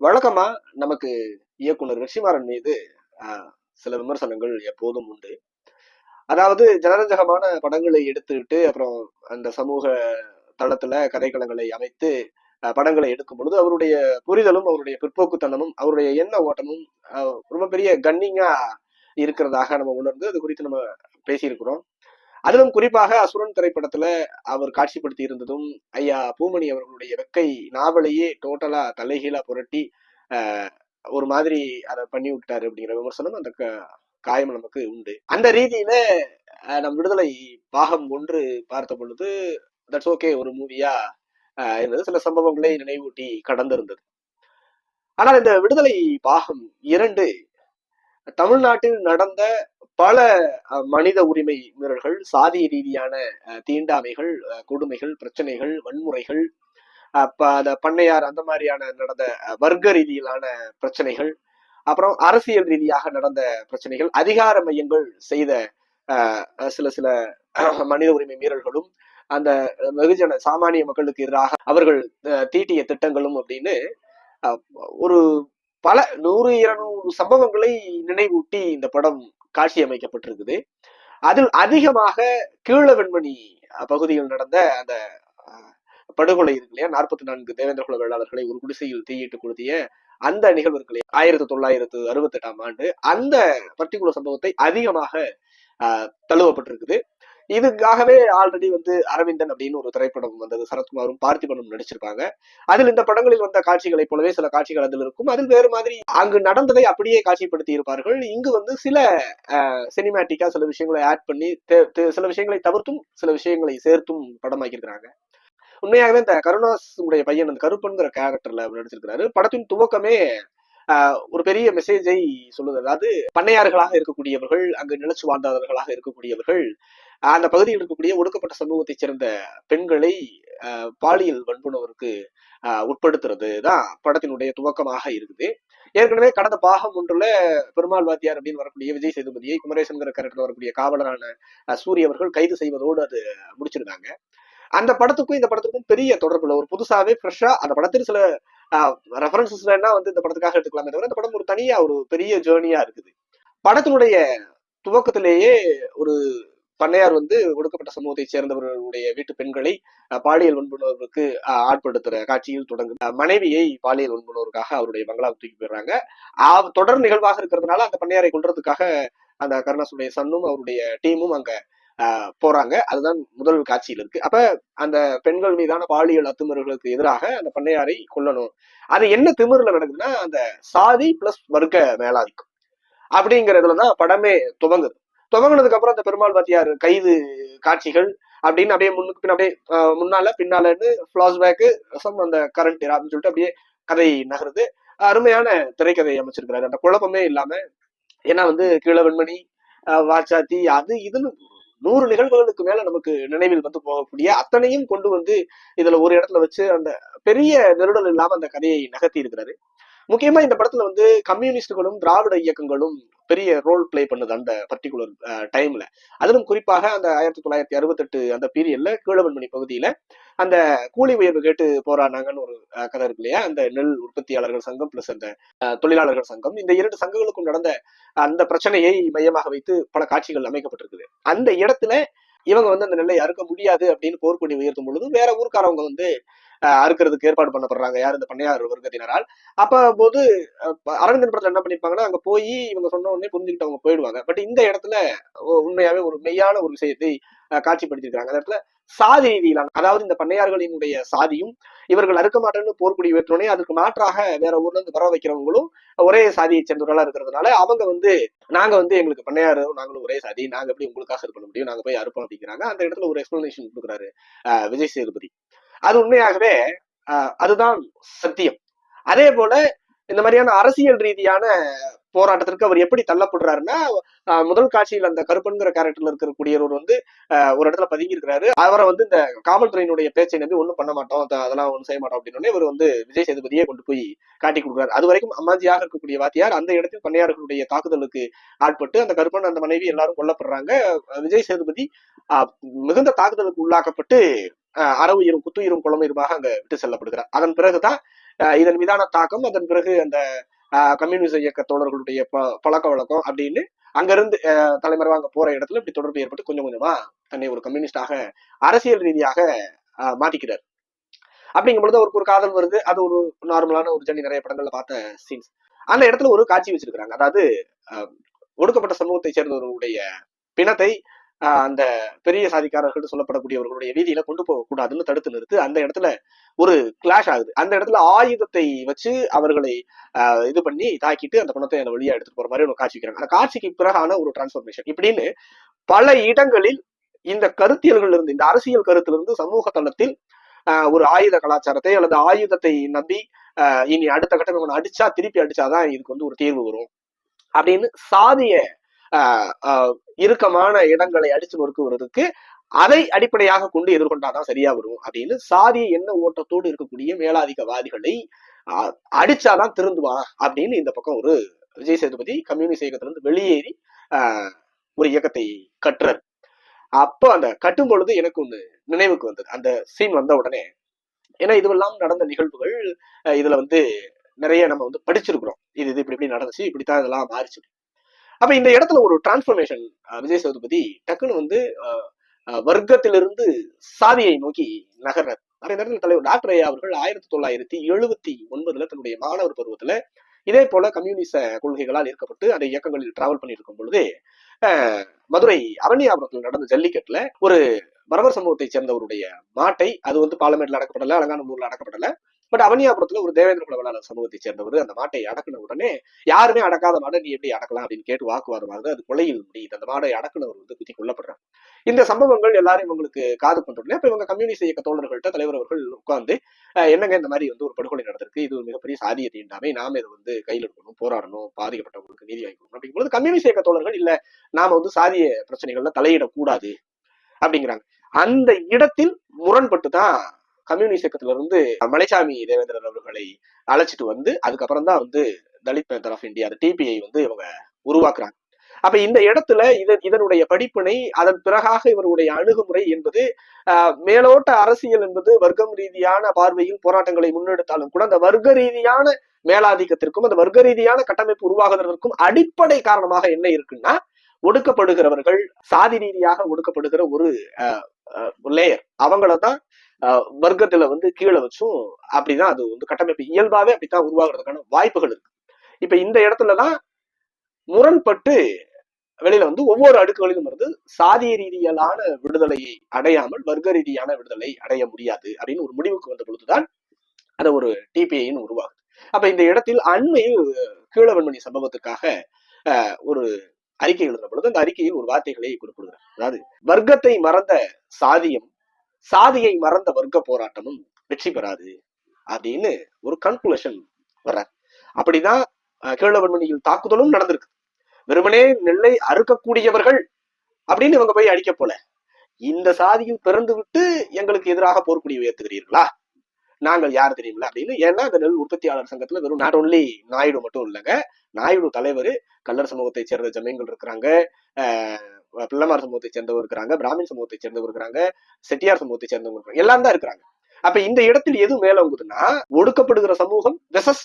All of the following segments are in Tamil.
வழக்கமா நமக்கு இயக்குனர் ரிஷிமாறன் மீது சில விமர்சனங்கள் எப்போதும் உண்டு. அதாவது ஜனரஞ்சகமான படங்களை எடுத்துக்கிட்டு அப்புறம் அந்த சமூக தளத்துல கதைக்களங்களை அமைத்து படங்களை எடுக்கும் பொழுது அவருடைய புரிதலும் அவருடைய பிற்போக்குத்தனமும் அவருடைய எண்ண ஓட்டமும் ரொம்ப பெரிய கன்னிங்கா இருக்கிறதாக நம்ம உணர்ந்து அது குறித்து நம்ம பேசியிருக்கிறோம். அதிலும் குறிப்பாக அசுரன் திரைப்படத்துல அவர் காட்சிப்படுத்தி இருந்ததும் ஐயா பூமணி அவர்களுடைய வெக்கை நாவலையே டோட்டலா தலைகீழா புரட்டி ஒரு மாதிரி அதை பண்ணி விட்டாரு அப்படிங்கிற விமர்சனம் அந்த காயம் நமக்கு உண்டு. அந்த ரீதியில ஆஹ், நம் விடுதலை பாகம் ஒன்று பார்த்த பொழுது தட்ஸ் ஓகே ஒரு மூவியா இருந்தது. சில சம்பவங்களை நினைவூட்டி கடந்திருந்தது. ஆனால் இந்த விடுதலை பாகம் இரண்டு தமிழ்நாட்டில் நடந்த பல மனித உரிமை மீறல்கள் சாதி ரீதியான தீண்டாமைகள் கொடுமைகள் பிரச்சனைகள் வன்முறைகள் அஹ், அந்த பண்ணையார் அந்த மாதிரியான நடந்த வர்க்க ரீதியிலான பிரச்சனைகள் அப்புறம் அரசியல் ரீதியாக நடந்த பிரச்சனைகள் அதிகார மையங்கள் செய்த சில சில மனித உரிமை மீறல்களும் அந்த வெகுஜன சாமானிய மக்களுக்கு எதிராக அவர்கள் தீட்டிய திட்டங்களும் அப்படின்னு ஒரு பல நூறு இருநூறு சம்பவங்களை நினைவூட்டி இந்த படம் காட்சி அமைக்கப்பட்டிருக்குது அதில் அதிகமாக கீழ வெண்மணி பகுதியில் நடந்த அந்த படுகொலை இருக்கு இல்லையா? நாற்பத்தி நான்கு தேவேந்திர குல வேளாளர்களை ஒரு குடிசையில் தீயிட்டு கொளுத்திய அந்த நிகழ்வு இருக்கு இல்லையா? ஆயிரத்தி தொள்ளாயிரத்து அறுபத்தி எட்டாம் ஆண்டு. அந்த பர்டிகுலர் சம்பவத்தை அதிகமாக தழுவப்பட்டிருக்குது. இதுக்காகவே ஆல்ரெடி வந்து அரவிந்தன் அப்படின்னு ஒரு திரைப்படம் வந்தது. சரத்குமாரும் பார்த்திபனும் நடிச்சிருப்பாங்க. அதில் இந்த படங்களில் வந்த காட்சிகளைப் போலவே சில காட்சிகள் அதில் இருக்கும். அதில் வேறு மாதிரி அங்கு நடந்ததை அப்படியே காட்சிப்படுத்தி இருப்பார்கள் இங்கு வந்து சில சினிமேட்டிக்கா சில விஷயங்களை ஆட் பண்ணி சில விஷயங்களை தவிர்த்தும் சில விஷயங்களை சேர்த்தும் படமாக்கியிருக்கிறாங்க. உண்மையாகவே இந்த கருணாஸ் உடைய பையன் அந்த கருப்பன்கிற கேரக்டர்ல அவர் நடிச்சிருக்கிறாரு. படத்தின் துவக்கமே ஆஹ், ஒரு பெரிய மெசேஜை சொல்லுது. அதாவது பண்ணையார்களாக இருக்கக்கூடியவர்கள் அங்கு நிலச்சு வாழ்ந்தவர்களாக இருக்கக்கூடியவர்கள் அந்த பகுதியில் இருக்கக்கூடிய ஒடுக்கப்பட்ட சமூகத்தைச் சேர்ந்த பெண்களை பாலியல் வன்புணர்வுக்கு ஆஹ், உட்படுத்துறது தான் படத்தினுடைய துவக்கமாக இருக்குது. ஏற்கனவே கடந்த பாகம் ஒன்றுல பெருமாள் வாத்தியார் அப்படின்னு வரக்கூடிய விஜய் சேதுபதியை குமரேசன்கிற கரெக்டர் வரக்கூடிய காவலரான சூரிய அவர்கள் கைது செய்வதோடு அது முடிச்சிருந்தாங்க. அந்த படத்துக்கும் இந்த படத்துக்கும் பெரிய தொடர்பு இல்லை ஒரு புதுசாவே ஃப்ரெஷ்ஷா அந்த படத்தில் சில ரெஃபரன்சஸ் வேணா வந்து இந்த படத்துக்காக எடுத்துக்கலாமே தவிர இந்த படம் ஒரு தனியா ஒரு பெரிய ஜேர்னியா இருக்குது. படத்தினுடைய துவக்கத்திலேயே ஒரு பண்ணையார் வந்து ஒடுக்கப்பட்ட சமூகத்தை சேர்ந்தவர்களுடைய வீட்டு பெண்களை பாலியல் வன்புணர்வுக்கு ஆட்படுத்துற காட்சியில் தொடங்கு மனைவியை பாலியல் வன்புணர்வுக்காக அவருடைய பங்களாவுக்கு தூக்கி போயிடுறாங்க. ஆஹ், தொடர் நிகழ்வாக இருக்கிறதுனால அந்த பண்ணையாரை கொள்றதுக்காக அந்த கருணாசுடைய சன்னும் அவருடைய டீமும் அங்க ஆஹ், போறாங்க. அதுதான் முதல் காட்சியில் இருக்கு. அப்ப அந்த பெண்கள் மீதான பாலியல் அத்துமீறல்களுக்கு எதிராக அந்த பண்ணையாரை கொல்லணும். அது என்ன திமிரில் நடக்குதுன்னா அந்த சாதி பிளஸ் வர்க்க மேலாதிக்கம் அப்படிங்கறதுலதான் படமே துவங்குது. துவங்கினதுக்கு அப்புறம் அந்த பெருமாள் வாத்தியார் கைது காட்சிகள் அப்படின்னு அப்படியே முன்னுக்கு பின்ன அப்படியே முன்னால பின்னாலன்னு பிளாஷ்பேக்கு சம் அந்த கரண்ட் அப்படின்னு சொல்லிட்டு அப்படியே கதை நகருது. அருமையான திரைக்கதை அமைச்சிருக்கிறாரு. அந்த குழப்பமே இல்லாம ஏன்னா வந்து கீழவெண்மணி ஆஹ், வாச்சாத்தி அது இதுன்னு நூறு நிகழ்வுகளுக்கு மேல நமக்கு நினைவில் வந்து போகக்கூடிய அத்தனையும் கொண்டு வந்து இதுல ஒரு இடத்துல வச்சு அந்த பெரிய நெருடல் இல்லாம அந்த கதையை நகர்த்தி இருக்கிறாரு. முக்கியமா இந்த படத்துல வந்து கம்யூனிஸ்டுகளும் திராவிட இயக்கங்களும் பெரிய ரோல் பிளே பண்ணுது அந்த பர்டிகுலர் டைம்ல அதிலும் குறிப்பாக அந்த ஆயிரத்தி தொள்ளாயிரத்தி அறுபத்தெட்டு அந்த பீரியட்ல கீழவன்மணி பகுதியில அந்த கூலி உயர்வு கேட்டு போராடினாங்கன்னு ஒரு கதை இருக்கு இல்லையா? அந்த நெல் உற்பத்தியாளர்கள் சங்கம் பிளஸ் அந்த தொழிலாளர்கள் சங்கம். இந்த இரண்டு சங்கங்களுக்கும் நடந்த அந்த பிரச்சனையை மையமாக வைத்து பல காட்சிகள் அமைக்கப்பட்டிருக்குது. அந்த இடத்துல இவங்க வந்து அந்த நெல்லை அறுக்க முடியாது அப்படின்னு போர்க்கொடி உயர்த்தும் பொழுது வேற ஊர்க்காரவங்க வந்து அஹ், அறுக்கிறதுக்கு ஏற்பாடு பண்ணப்படுறாங்க. யார் இந்த பண்ணையார் வர்க்கத்தினரால்? அப்ப போது அரவிந்தன் படத்துல என்ன பண்ணிருப்பாங்கன்னா அங்க போய் இவங்க சொன்ன உடனே புரிஞ்சுக்கிட்டு அவங்க போயிடுவாங்க. பட் இந்த இடத்துல உண்மையாவே ஒரு மெய்யான ஒரு விஷயத்தை அஹ், காட்சிப்படுத்தியிருக்காங்க அந்த இடத்துல சாதி ரீதியிலான அதாவது இந்த பண்ணையார்களினுடைய சாதியும் இவர்கள் அறுக்க மாட்டேன்னு போர்க்குடி உயர்த்தினோடனே அதுக்கு மாற்றாக வேற ஊர்ல இருந்து வர வைக்கிறவங்களும் ஒரே சாதியை சேர்ந்தவர்களா இருக்கிறதுனால அவங்க வந்து நாங்க வந்து எங்களுக்கு பண்ணையாரும் நாங்களும் ஒரே சாதி நாங்க எப்படி உங்களுக்காக இது பண்ண முடியும் நாங்க போய் அறுப்போம் அப்படிங்கிறாங்க. அந்த இடத்துல ஒரு எக்ஸ்பிளனேஷன் கொடுக்குறாரு விஜய் சேதுபதி. அது உண்மையாகவே அதுதான் சத்தியம். அதே போல இந்த மாதிரியான அரசியல் ரீதியான போராட்டத்திற்கு அவர் எப்படி தள்ளப்படுறாருன்னா முதல் காட்சியில் அந்த கருப்பன்கிற கேரக்டர்ல இருக்கக்கூடியவர் வந்து ஒரு இடத்துல பதுங்கி இருக்கிறாரு அவரை வந்து இந்த காவல்துறையினுடைய பேச்சை நம்பி ஒன்றும் பண்ண மாட்டோம் அதெல்லாம் ஒண்ணும் செய்ய மாட்டோம் அப்படின்னு இவர் வந்து விஜய் சேதுபதியே கொண்டு போய் காட்டி கொடுக்குறாரு. அது வரைக்கும் அம்மாஜியாக இருக்கக்கூடிய வாத்தியார் அந்த இடத்தில் பண்ணையாளர்களுடைய தாக்குதலுக்கு ஆட்பட்டு அந்த கருப்பன் அந்த மனைவி எல்லாரும் கொல்லப்படுறாங்க. விஜய் சேதுபதி மிகுந்த தாக்குதலுக்கு உள்ளாக்கப்பட்டு அறவு அறவுயிரும் குத்துயிரும் குளமுயிருமாக அங்க விட்டு செல்லப்படுகிறார். அதன் பிறகுதான் இதன் மீதான தாக்கம் அதன் பிறகு அந்த கம்யூனிச இயக்க தோழர்களுடைய ப- பழக்க வழக்கம் அப்படின்னு அங்கிருந்து அஹ், அங்க போற இடத்துல இப்படி தொடர்பு ஏற்பட்டு கொஞ்சம் கொஞ்சமா தன்னை ஒரு கம்யூனிஸ்டாக அரசியல் ரீதியாக அஹ், மாட்டிக்கிறார் அப்படிங்கும் பொழுது அவருக்கு ஒரு காதல் வருது. அது ஒரு நார்மலான ஒரு ஜன்னி நிறைய படங்கள்ல பார்த்த சீன்ஸ் அந்த இடத்துல ஒரு காட்சி வச்சிருக்கிறாங்க. அதாவது ஒடுக்கப்பட்ட சமூகத்தை சேர்ந்தவர்களுடைய பிணத்தை அந்த பெரிய சாதிக்காரர்கள் சொல்லப்படக்கூடியவர்களுடைய வீதியில கொண்டு போகக்கூடாதுன்னு தடுத்து நிறுத்து அந்த இடத்துல ஒரு கிளாஷ் ஆகுது. அந்த இடத்துல ஆயுதத்தை வச்சு அவர்களை ஆஹ் இது பண்ணி தாக்கிட்டு அந்த பணத்தை அந்த வழியா எடுத்துட்டு போற மாதிரி ஒரு காட்சி வைக்கிறாங்க. அந்த காட்சிக்கு பிறகான ஒரு டிரான்ஸ்பர்மேஷன் இப்படின்னு பல இடங்களில் இந்த கருத்தியல்கள் இருந்து இந்த அரசியல் கருத்திலிருந்து சமூக தளத்தில் ஆஹ் ஒரு ஆயுத கலாச்சாரத்தை அல்லது ஆயுதத்தை நம்பி இனி அடுத்த கட்டம் அடிச்சா திருப்பி அடிச்சாதான் இதுக்கு வந்து ஒரு தீர்வு வரும். அப்படின்னு சாதிய இறுக்கமான இடங்களை அடிச்சு நொறுக்குவதற்கு அதை அடிப்படையாக கொண்டு எதிர்கொண்டாதான் சரியா வரும் அப்படின்னு சாதிய எண்ண ஓட்டத்தோடு இருக்கக்கூடிய மேலாதிக்கவாதிகளை அடிச்சாதான் திருந்துவான் அப்படின்னு இந்த பக்கம் ஒரு விஜய் சேதுபதி கம்யூனிஸ்ட் இயக்கத்திலிருந்து வெளியேறி ஒரு இயக்கத்தை கட்டுறாரு. அப்போ அந்த கட்டும் பொழுது எனக்கு ஒண்ணு நினைவுக்கு வந்தது. அந்த சீன் வந்த உடனே ஏன்னா இதுவெல்லாம் நடந்த நிகழ்வுகள் அஹ் இதுல வந்து நிறைய நம்ம வந்து படிச்சிருக்கிறோம். இது இது இப்படி இப்படி நடந்துச்சு இப்படித்தான் இதெல்லாம் மாறிச்சு. அப்ப இந்த இடத்துல ஒரு டிரான்ஸ்பர்மேஷன் விஜய் சேதுபதி டக்குன்னு வந்து வர்க்கத்திலிருந்து சாதியை நோக்கி நகர்றார். நிறைய நேரத்தில் தலைவர் டாக்டர் ஐயா அவர்கள் ஆயிரத்தி தொள்ளாயிரத்தி எழுபத்தி ஒன்பதுல தன்னுடைய மாணவர் பருவத்துல இதே போல கம்யூனிச கொள்கைகளால் ஈர்க்கப்பட்டு அந்த இயக்கங்களில் டிராவல் பண்ணியிருக்கும் பொழுது அஹ், மதுரை அவனியாபுரத்தில் நடந்த ஜல்லிக்கட்டுல ஒரு பரவர் சமூகத்தை சேர்ந்தவருடைய மாட்டை அது வந்து பார்லமெண்ட்ல அடக்கப்படல அலங்காநல்லூர்ல அடக்கப்படல பட் அவனியாபுரத்துல ஒரு தேவேந்திர குல சமூகத்தை சேர்ந்தவர் அந்த மாட்டை அடக்குன உடனே யாருமே அடக்காத மாடை நீ எப்படி அடக்கலாம்? அப்படின்னு கேட்டு வாக்குவாதம் ஆகுது அது கொலையில் முடியுது. அந்த மாடை அடக்குனவர் வந்து குத்தி கொல்லப்படுறாங்க இந்த சம்பவங்கள் எல்லாரும் இவங்களுக்கு காது கொண்டுடனே இப்ப இவங்க கம்யூனிஸ்ட் இயக்க தோழர்கள்ட்ட தலைவர் அவர்கள் உட்கார்ந்து அஹ், என்னங்க இந்த மாதிரி வந்து ஒரு படுகொலை நடந்திருக்கு? இது ஒரு மிகப்பெரிய சாதிய தீண்டாமை. நாம இதை வந்து கையில் எடுக்கணும் போராடணும் பாதிக்கப்பட்டவங்களுக்கு நீதி வாங்கி கொடுக்கணும். அப்படிங்கும்போது கம்யூனிஸ்ட் இயக்க தோழர்கள் இல்ல நாம வந்து சாதிய பிரச்சனைகள்ல தலையிடக்கூடாது. அப்படிங்கிறாங்க. அந்த இடத்தில் முரண்பட்டு தான் கம்யூனிஸ்ட் இயக்கத்துல இருந்து மலைசாமி தேவேந்திரன் அவர்களை அழைச்சிட்டு வந்து அதுக்கப்புறம் தான் வந்து தலித் பேந்தர் ஆஃப் இந்தியா அந்த டிபிஐ வந்து இவங்க உருவாக்குறாங்க. அப்ப இந்த இடத்துல இதன் இதனுடைய படிப்பினை அதன் பிறகாக இவருடைய அணுகுமுறை என்பது மேலோட்ட அரசியல் என்பது வர்க்கம் ரீதியான பார்வையில் போராட்டங்களை முன்னெடுத்தாலும் கூட அந்த வர்க்க ரீதியான மேலாதிக்கத்திற்கும் அந்த வர்க்க ரீதியான கட்டமைப்பு உருவாகுவதற்கும் அடிப்படை காரணமாக என்ன இருக்குன்னா ஒடுக்கப்படுகிறவர்கள் சாதி ரீதியாக ஒடுக்கப்படுகிற ஒரு லேயர் அவங்கள தான் வர்க்கத்துல வந்து கீழே வச்சும் அப்படிதான் அது வந்து கட்டமைப்பு. இயல்பாவே அப்படித்தான் உருவாகிறதுக்கான வாய்ப்புகள் இருக்கு. இப்ப இந்த இடத்துலதான் முரண்பட்டு வெளியில வந்து ஒவ்வொரு அடுக்குகளிலும் இருந்து சாதிய ரீதியிலான விடுதலையை அடையாமல் வர்க்க ரீதியான விடுதலை அடைய முடியாது அப்படின்னு ஒரு முடிவுக்கு வந்த பொழுதுதான் அதை ஒரு டிபிஐன்னு உருவாகுது. அப்ப இந்த இடத்தில் அண்மையில் கீழவன்மணி சம்பவத்துக்காக ஒரு அறிக்கை எழுதுற பொழுது அந்த அறிக்கையில் ஒரு வார்த்தைகளை குறிப்பிடுகிறார். அதாவது வர்க்கத்தை மறந்த சாதியம் சாதியை மறந்த வர்க்க போராட்டமும் வெற்றி பெறாது அப்படின்னு ஒரு கன்குலேஷன் வர்றார். அப்படிதான் கீழவன்மணியில் தாக்குதலும் நடந்திருக்கு. வெறுமனே நெல்லை அறுக்கக்கூடியவர்கள் அப்படின்னு இவங்க போய் அடிக்க போல. இந்த சாதியில் பிறந்து விட்டு எங்களுக்கு எதிராக போர்க்குடி உயர்த்துகிறீர்களா? நாங்கள் யார் தெரியுமில்ல அப்படின்னு. ஏன்னா இந்த நெல் உற்பத்தியாளர் சங்கத்துல வெறும் நாட் ஒன்லி நாயுடு மட்டும் இல்லைங்க நாயுடு தலைவர் கல்லர் சமூகத்தை சேர்ந்த ஜமீன்கள் இருக்கிறாங்க. ஆஹ் பிள்ளைமார் சமூகத்தை சேர்ந்தவர் இருக்கிறாங்க பிராமின் சமூகத்தை சேர்ந்தவர் இருக்கிறாங்க செட்டியார் சமூகத்தை சேர்ந்தவங்க இருக்கிறாங்க எல்லாம் தான் இருக்கிறாங்க. அப்ப இந்த இடத்தில் எது மேலோங்குதுன்னா ஒடுக்கப்படுகிற சமூகம் விசஸ்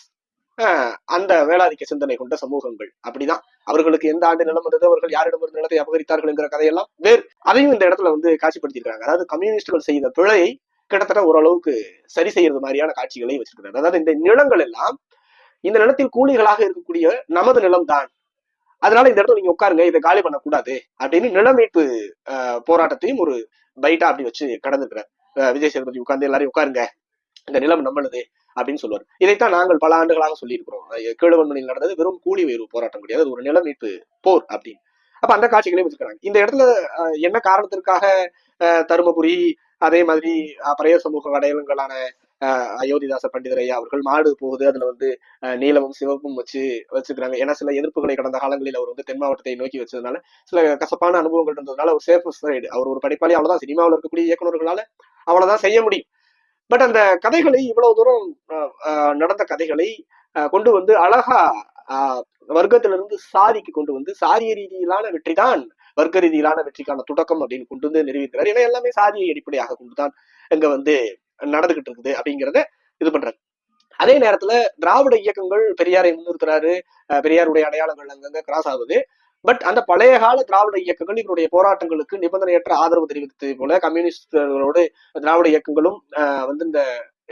அந்த வேளாதிக்க சிந்தனை கொண்ட சமூகங்கள். அப்படிதான். அவர்களுக்கு எந்த ஆண்டு நிலம் வந்தது அவர்கள் யாரிடம் ஒரு நிலத்தை அபகரித்தார்கள் என்கிற கதையெல்லாம் வேறு. அதையும் இந்த இடத்துல வந்து காட்சிப்படுத்தியிருக்காங்க அதாவது கம்யூனிஸ்டுகள் செய்த பிழையை கிட்டத்தட்ட ஓரளவுக்கு சரி செய்யறது மாதிரியான காட்சிகளை வச்சிருக்கிறாங்க. அதாவது இந்த நிலங்கள் எல்லாம் இந்த நிலத்தில் கூலிகளாக இருக்கக்கூடிய நமது நிலம் தான் அதனால இந்த இடத்துல நீங்க உட்காருங்க இதை காலி பண்ணக்கூடாது அப்படின்னு நிலமீட்பு போராட்டத்தையும் ஒரு பைட்டா அப்படி வச்சு கடந்துக்கிறார். விஜய் சேதுபதி உட்கார்ந்து எல்லாரையும் உட்காருங்க இந்த நிலம் நம்மளது அப்படின்னு சொல்லுவார். இதைத்தான் நாங்கள் பல ஆண்டுகளாக சொல்லியிருக்கிறோம். அஹ், கீழவன்மணியில் நடந்தது வெறும் கூலி உயர்வு போராட்டம் கிடையாது ஒரு நிலமீட்பு போர் அப்படின்னு. அப்ப அந்த காட்சிகளையும் வச்சுக்கிறாங்க இந்த இடத்துல என்ன காரணத்திற்காக அஹ், தருமபுரி அதே மாதிரி பழைய சமூக அடையாளங்களான அயோத்திதாச பண்டிதர் ஐயா அவர்கள் மாடு போகுது அதுல வந்து நீளமும் நீலமும் சிவப்பும் வச்சு வச்சுக்கிறாங்க. ஏன்னா சில எதிர்ப்புகளை கடந்த காலங்களில் அவர் வந்து தென் மாவட்டத்தை நோக்கி வச்சதுனால சில கசப்பான அனுபவங்கள் இருந்ததுனால ஒரு சேஃப் சைடு அவர் ஒரு படிப்பாளி அவ்வளவுதான். சினிமாவில் இருக்கக்கூடிய இயக்குநர்களால அவ்வளவுதான் செய்ய முடியும். பட் அந்த கதைகளை இவ்வளவு தூரம் அஹ், அஹ், நடந்த கதைகளை அஹ், கொண்டு வந்து அழகா வர்க்கத்திலிருந்து சாதிக்கு கொண்டு வந்து சாரிய ரீதியிலான வெற்றி தான் வர்க்க ரீதியிலான வெற்றிக்கான தொடக்கம் அப்படின்னு கொண்டு வந்து நிரூபித்தார் ஏன்னா எல்லாமே சாதியை அடிப்படையாக கொண்டுதான் இங்க வந்து நடந்துகிட்டு இருக்குது அப்படிங்கிறத இது பண்றாரு அதே நேரத்துல திராவிட இயக்கங்கள் பெரியாரை முன்னிறுத்துறாரு. பெரியாருடைய அடையாளங்கள் அங்கங்க கிராஸ் ஆகுது. பட் அந்த பழைய கால திராவிட இயக்கங்கள் இவருடைய போராட்டங்களுக்கு நிபந்தனையற்ற ஆதரவு தெரிவித்தது போல கம்யூனிஸ்டர்களோடு திராவிட இயக்கங்களும் வந்து இந்த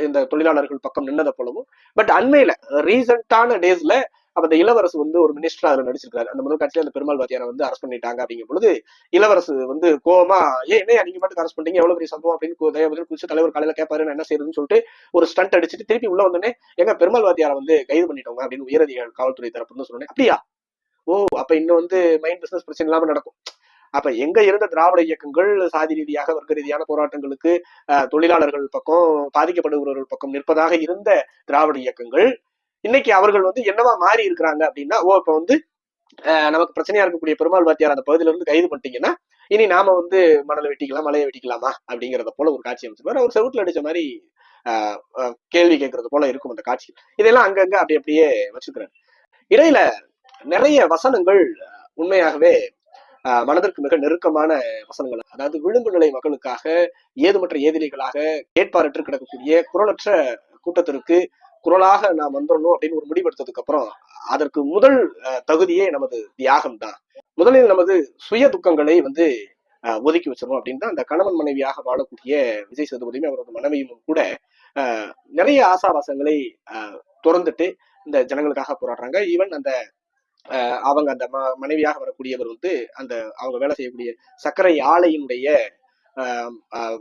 இந்த தொழிலாளர்கள் பக்கம் நின்னதை போலவும். பட் அண்மையில ரீசெண்டான டேஸ்ல அப்ப அந்த இளவரசு வந்து ஒரு மினிஸ்டரா அதுல நடிச்சிருக்காரு. அந்த முதல் கட்சியில அந்த பெருமாள் வாத்தியாரை வந்து அரெஸ்ட் பண்ணிட்டாங்க அப்படிங்கும் பொழுது இளவரசு வந்து கோவமா ஏன் என்ன நீங்க மட்டும் அரெஸ்ட் பண்ணீங்க எவ்வளவு பெரிய சம்பவம்? அப்படின்னு தயவு குறிச்சு தலைவர் காலையில கேட்பாரு நான் என்ன செய்யறதுன்னு சொல்லிட்டு ஒரு ஸ்டண்ட் அடிச்சுட்டு திருப்பி உள்ள வந்தோடனே எங்க பெருமாள் வாத்தியாரை வந்து கைது பண்ணிட்டோங்க அப்படின்னு உயரதிகாரி காவல்துறை தரப்புன்னு சொன்னேன் அப்படியா? ஓ அப்ப இன்னும் வந்து மைண்ட் பிசினஸ் பிரச்சனை இல்லாம நடக்கும். அப்ப எங்க இருந்த திராவிட இயக்கங்கள் சாதி ரீதியாக வர்க்க ரீதியான போராட்டங்களுக்கு தொழிலாளர்கள் பக்கம் பாதிக்கப்படுபவர்கள் பக்கம் நிற்பதாக இருந்த திராவிட இயக்கங்கள் இன்னைக்கு அவர்கள் வந்து என்னவா மாறி இருக்கிறாங்க அப்படின்னா ஓ இப்ப வந்து நமக்கு பிரச்சனையா இருக்கக்கூடிய பெருமாள் வாத்தியார் அந்த பகுதியில இருந்து கைது பண்ணிட்டீங்கன்னா இனி நாம வந்து மணலை வெட்டிக்கலாம் மலையை வெட்டிக்கலாமா அப்படிங்கிறத போல ஒரு காட்சி அமைச்சிருப்பாரு. அவர் செவுட்டில் அடிச்ச மாதிரி கேள்வி கேட்கறது போல இருக்கும் அந்த காட்சி. இதெல்லாம் அங்கங்க அப்படி அப்படியே வச்சுக்கிறாரு இடையில நிறைய வசனங்கள் உண்மையாகவே மனதிற்கு மிக நெருக்கமான வசனங்கள். அதாவது விளிம்பு நிலை மக்களுக்காக ஏதுமற்ற ஏதிலிகளாக கேட்பாரற்று கிடக்கக்கூடிய குரலற்ற கூட்டத்திற்கு குரலாக நாம் வந்துடணும் அப்படின்னு ஒரு முடிவெடுத்ததுக்கு அப்புறம் அதற்கு முதல் அஹ், தகுதியே நமது தியாகம் தான் முதலில் நமது சுய துக்கங்களை வந்து ஒதுக்கி வச்சிடணும் அப்படின்னு தான் அந்த கணவன் மனைவியாக வாழக்கூடிய விஜய் சேதுபதியும் அவரது மனைவியும் கூட நிறைய ஆசாவாசங்களை திறந்துட்டு இந்த ஜனங்களுக்காக போராடுறாங்க. ஈவன் அந்த அவங்க அந்த ம- மனைவியாக வரக்கூடியவர் வந்து அந்த அவங்க வேலை செய்யக்கூடிய சர்க்கரை ஆலையினுடைய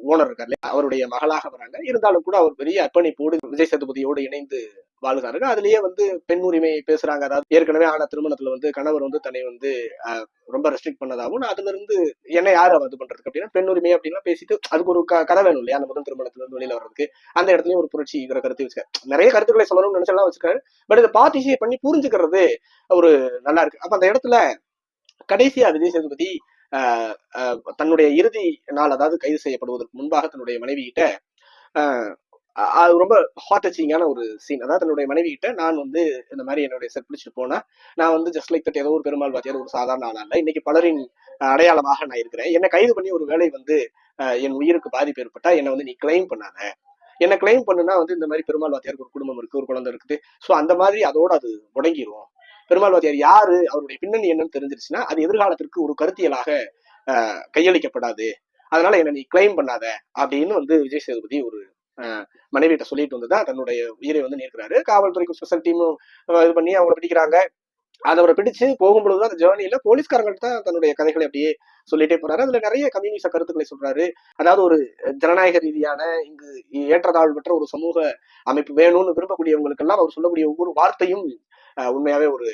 ஓனர் இருக்கார் இல்லையா? அவருடைய மகளாக வராங்க. இருந்தாலும் கூட அவர் பெரிய அர்ப்பணிப்போடு விஜய் சதுபதியோடு இணைந்து வாழ்கிறாரு அதுலயே வந்து பெண் உரிமை பேசுறாங்க. அதாவது ஏற்கனவே ஆன திருமணத்துல வந்து கணவர் வந்து தன்னை வந்து அஹ், ரொம்ப ரெஸ்ட்ரிக்ட் பண்ணதாகவும் நான் அதுல இருந்து என்ன யார் வந்து இது பண்றதுக்கு அப்படின்னா பெண் உரிமை அப்படின்னா பேசிட்டு அதுக்கு ஒரு க- கதை வேணும் இல்லையா? அந்த முதல் திருமணத்துல இருந்து வெளியில வர்றதுக்கு. அந்த இடத்துலயும் ஒரு புரட்சிங்கிற கருத்து வச்சுக்காரு நிறைய கருத்துக்களை சொல்லணும்னு நினைச்செல்லாம் வச்சுக்காரு பட் இதை பார்ட்டிசிபேட் பண்ணி புரிஞ்சுக்கிறது ஒரு நல்லா இருக்கு. அப்ப அந்த இடத்துல கடைசியா விஜய் சேதுபதி தன்னுடைய இறுதி நாள் அதாவது கைது செய்யப்படுவதற்கு முன்பாக தன்னுடைய மனைவி கிட்ட அது ரொம்ப ஹார்ட் டச்சிங்கான ஒரு சீன் அதாவது தன்னுடைய மனைவி கிட்ட நான் வந்து இந்த மாதிரி என்னுடைய செட் பிடிச்சிட்டு போனா நான் வந்து ஜஸ்ட் லைக் தட் ஏதோ ஒரு பெருமாள் வாத்தியார் ஒரு சாதாரண ஆளா இல்லை. இன்னைக்கு பலரின் அடையாளமாக நான் இருக்கிறேன். என்னை கைது பண்ணி ஒரு வேலை வந்து என் உயிருக்கு பாதிப்பு ஏற்பட்டா என்னை வந்து நீ கிளைம் பண்ணாத. என்ன கிளைம் பண்ணுனா வந்து இந்த மாதிரி பெருமாள் வாத்தியாருக்கு ஒரு குடும்பம் இருக்கு ஒரு குழந்தை இருக்குது. ஸோ அந்த மாதிரி அதோட அது முடங்கிரும். பெருமாள் வாத்தியார் யாரு? அவருடைய பின்னணி என்னன்னு தெரிஞ்சிருச்சுன்னா அது எதிர்காலத்திற்கு ஒரு கருத்தியலாக கையளிக்கப்படாது. அதனால என்ன நீ கிளைம் பண்ணாத அப்படின்னு வந்து விஜய் சேதுபதி ஒரு அஹ், மனைவிட்ட சொல்லிட்டு வந்து தான் தன்னுடைய உயிரை வந்து நிற்கிறாரு காவல்துறைக்கு ஸ்பெஷல் டீமும் இது பண்ணி அவங்கள பிடிக்கிறாங்க. அதை அவரை பிடிச்சு போகும்பொழுது அந்த ஜேர்னியில போலீஸ்காரங்கள்ட்ட தான் தன்னுடைய கதைகளை அப்படியே சொல்லிட்டே போறாரு. அதுல நிறைய கம்யூனிச கருத்துக்களை சொல்றாரு. அதாவது ஒரு ஜனநாயக ரீதியான இங்கு ஏற்றத்தாழ்வற்ற ஒரு சமூக அமைப்பு வேணும்னு விரும்பக்கூடியவங்களுக்கு எல்லாம் அவர் சொல்லக்கூடிய ஒவ்வொரு வார்த்தையும் உண்மையாவே ஒரு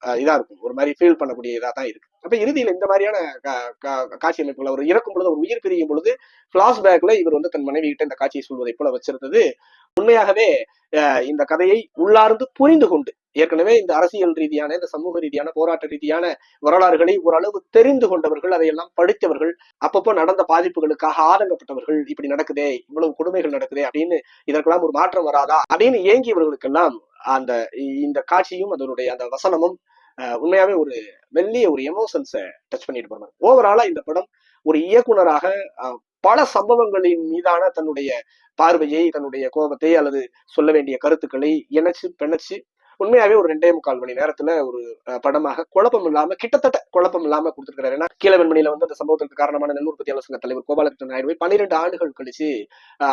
இதா இருக்கும். ஒரு மாதிரி ஃபீல் பண்ணக்கூடிய இதா தான் இருக்கு. அப்ப இறுதியில இந்த மாதிரியான கா- கா- காட்சி அமைப்புகள் அவர் இறக்கும் பொழுது ஒரு உயிர் பிரியும் பொழுது பிளாஷ்பேக்ல இவர் வந்து தன் மனைவி கிட்ட இந்த காட்சியை சொல்வதை போல வச்சிருந்தது. உண்மையாகவே இந்த கதையை உள்ளார்ந்து புரிந்து கொண்டு ஏற்கனவே இந்த அரசியல் ரீதியான இந்த சமூக ரீதியான போராட்ட ரீதியான வரலாறுகளை ஓரளவு தெரிந்து கொண்டவர்கள் அதையெல்லாம் படித்தவர்கள் அப்பப்போ நடந்த பாதிப்புகளுக்காக ஆதங்கப்பட்டவர்கள் இப்படி நடக்குதே இவ்வளவு கொடுமைகள் நடக்குதே அப்படின்னு இதற்கெல்லாம் ஒரு மாற்றம் வராதா அப்படின்னு ஏங்கியவர்களுக்கெல்லாம் அந்த இந்த காட்சியும் அதனுடைய அந்த வசனமும் உண்மையாவே ஒரு மெல்லிய ஒரு எமோஷன்ஸை டச் பண்ணிட்டு போறாங்க. ஓவராலா இந்த படம் ஒரு இயக்குனராக பல சம்பவங்களின் மீதான தன்னுடைய பார்வையை தன்னுடைய கோபத்தை அல்லது சொல்ல வேண்டிய கருத்துக்களை இணைச்சு பிணைச்சு உண்மையாவே ஒரு ரெண்டே முக்கால் மணி நேரத்துல ஒரு படமாக குழப்பம் இல்லாம கிட்டத்தட்ட குழப்பம் இல்லாம கொடுத்திருக்காரு ஏன்னா கீழவெண்மணியில வந்து அந்த சம்பவத்துக்கு காரணமான நெல் உற்பத்தி சங்க தலைவர் கோபாலகிருஷ்ணன் நாயுடுவை பன்னிரெண்டு ஆண்டுகள் கழிச்சு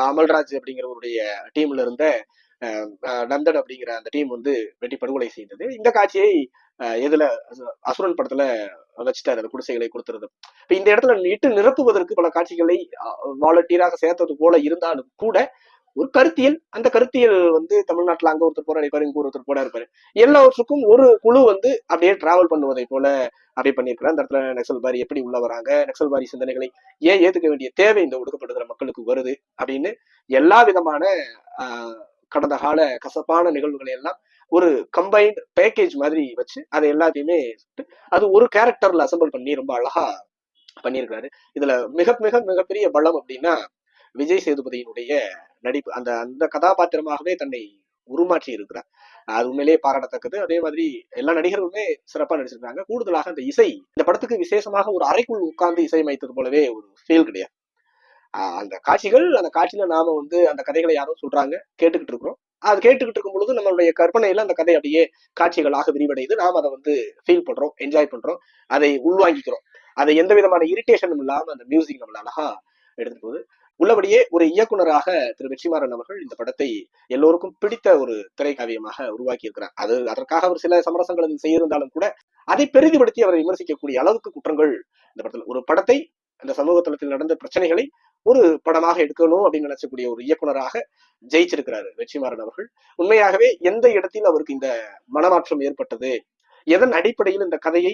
அமல்ராஜ் அப்படிங்கிறவருடைய டீம்ல இருந்த அஹ், நந்தன் அப்படிங்கிற அந்த டீம் வந்து வெட்டி படுகொலை செய்தது. இந்த காட்சியை அஹ், எதுல அசு- அசுரன் படத்துல வச்சுட்டாரு அந்த குடிசைகளை கொடுத்துருது இப்ப இந்த இடத்துல இட்டு நிரப்புவதற்கு பல காட்சிகளை வாலண்டியராக சேர்த்தது போல இருந்தாலும் கூட ஒரு கருத்தியல் அந்த கருத்தியல் வந்து தமிழ்நாட்டுல அங்க ஒருத்தர் போட இருப்பாரு இங்க ஒருத்தர் போட இருப்பாரு எல்லாவற்றுக்கும் ஒரு குழு வந்து அப்படியே டிராவல் பண்ணுவதை போல அப்படியே பண்ணியிருக்கிறார். அந்த இடத்துல நக்சல்பாரி எப்படி உள்ள வராங்க நக்சல்பாரி சிந்தனைகளை ஏன் ஏத்துக்க வேண்டிய தேவை இந்த ஒடுக்கப்படுகிற மக்களுக்கு வருது அப்படின்னு எல்லா விதமான ஆஹ், கடந்த கால கசப்பான நிகழ்வுகளை எல்லாம் ஒரு கம்பைன்ட் பேக்கேஜ் மாதிரி வச்சு அதை எல்லாத்தையுமே அது ஒரு கேரக்டர்ல அசம்பிள் பண்ணி ரொம்ப அழகா பண்ணியிருக்காரு இதுல மிக மிக மிகப்பெரிய பலம் அப்படின்னா விஜய் சேதுபதியினுடைய நடிப்பு அந்த அந்த கதாபாத்திரமாகவே தன்னை உருமாற்றி இருக்கிறார். அது உண்மையிலேயே பாராட்டத்தக்கது. அதே மாதிரி எல்லா நடிகர்களுமே சிறப்பாக நடிச்சிருக்காங்க. கூடுதலாக அந்த இசை இந்த படத்துக்கு விசேஷமாக ஒரு அறைக்குள் உட்கார்ந்து இசையமைத்தது போலவே ஒரு ஃபீல் கிடையாது. அந்த காட்சிகள் அந்த காட்சியில நாம வந்து அந்த கதைகளை யாரோ சொல்றாங்க கேட்டுக்கிட்டு இருக்கிறோம். அது கேட்டுக்கிட்டு இருக்கும் பொழுது நம்மளுடைய கற்பனையில அந்த கதை அப்படியே காட்சிகளாக விரிவடையுது. நாம் அதை வந்து ஃபீல் பண்றோம் என்ஜாய் பண்றோம் அதை உள்வாங்கிக்கிறோம். அதை எந்த விதமான இரிட்டேஷனும் இல்லாம அந்த மியூசிக் நம்மள அழகா எடுத்துட்டு போகுது. உள்ளபடியே ஒரு இயக்குனராக திரு வெற்றிமாறன் அவர்கள் இந்த படத்தை எல்லோருக்கும் பிடித்த ஒரு திரைக்காவியமாக உருவாக்கி இருக்கிறார் அது அதற்காக அவர் சில சமரசங்கள் அதில் செய்திருந்தாலும் கூட அதை பெரிதுபடுத்தி அவரை விமர்சிக்கக்கூடிய அளவுக்கு குற்றங்கள் இந்த படத்தில் ஒரு படத்தை அந்த சமூக தளத்தில் நடந்த பிரச்சனைகளை ஒரு படமாக எடுக்கணும் அப்படின்னு நினைச்சக்கூடிய ஒரு இயக்குனராக ஜெயிச்சிருக்கிறாரு வெற்றிமாறன் அவர்கள். உண்மையாகவே எந்த இடத்தில் அவருக்கு இந்த மனமாற்றம் ஏற்பட்டது? எதன் அடிப்படையில் இந்த கதையை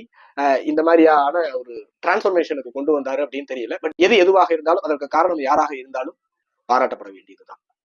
இந்த மாதிரியான ஒரு டிரான்ஸ்ஃபர்மேஷனுக்கு கொண்டு வந்தாரு அப்படின்னு தெரியல. பட் எது எதுவாக இருந்தாலும் அதற்கு காரணம் யாராக இருந்தாலும் பாராட்டப்பட வேண்டியதுதான்.